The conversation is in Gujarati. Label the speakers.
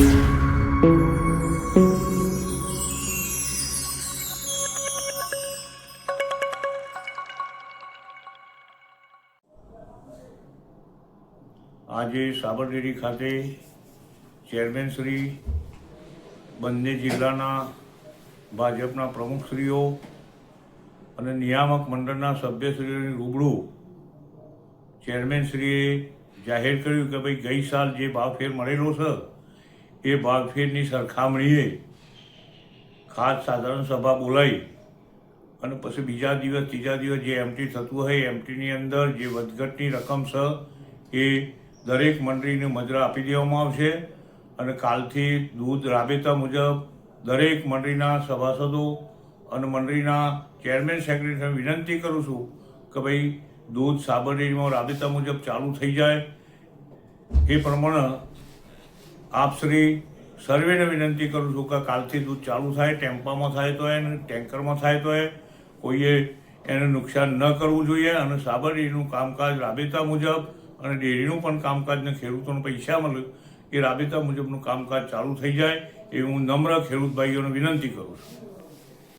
Speaker 1: આજે સાબરડેરી ખાતે ચેરમેન શ્રી બંને જિલ્લાના ભાજપના પ્રમુખશ્રીઓ અને નિયામક મંડળના સભ્યશ્રીઓની રૂબરૂ ચેરમેનશ્રીએ જાહેર કર્યું કે ભાઈ ગઈ સાલ જે ભાવફેર મળેલો છે એ ભાગફેરની સરખામણીએ ખાસ સાધારણ સભા બોલાવી અને પછી બીજા દિવસ, ત્રીજા દિવસ જે એમટી થતું હોય, એમટીની અંદર જે વધઘટની રકમ છે એ દરેક મંડળીને મજરા આપી દેવામાં આવશે અને કાલથી દૂધ રાબેતા મુજબ દરેક મંડળીના સભાસદો અને મંડળીના ચેરમેન સેક્રેટરીને વિનંતી કરું છું કે ભાઈ દૂધ સાબરડીમાં રાબેતા મુજબ ચાલુ થઈ જાય. એ પ્રમાણે આપશ્રી સર્વેને વિનંતી કરું છું કે કાલથી દૂધ ચાલુ થાય, ટેમ્પામાં થાય તો એને, ટેન્કરમાં થાય તો એ. કોઈએ એને નુકસાન ન કરવું જોઈએ અને સાબરડીનું કામકાજ રાબેતા મુજબ અને ડેરીનું પણ કામકાજને ખેડૂતોને પૈસા મળે એ રાબેતા મુજબનું કામકાજ ચાલુ થઈ જાય એ હું નમ્ર ખેડૂત ભાઈઓને વિનંતી કરું છું.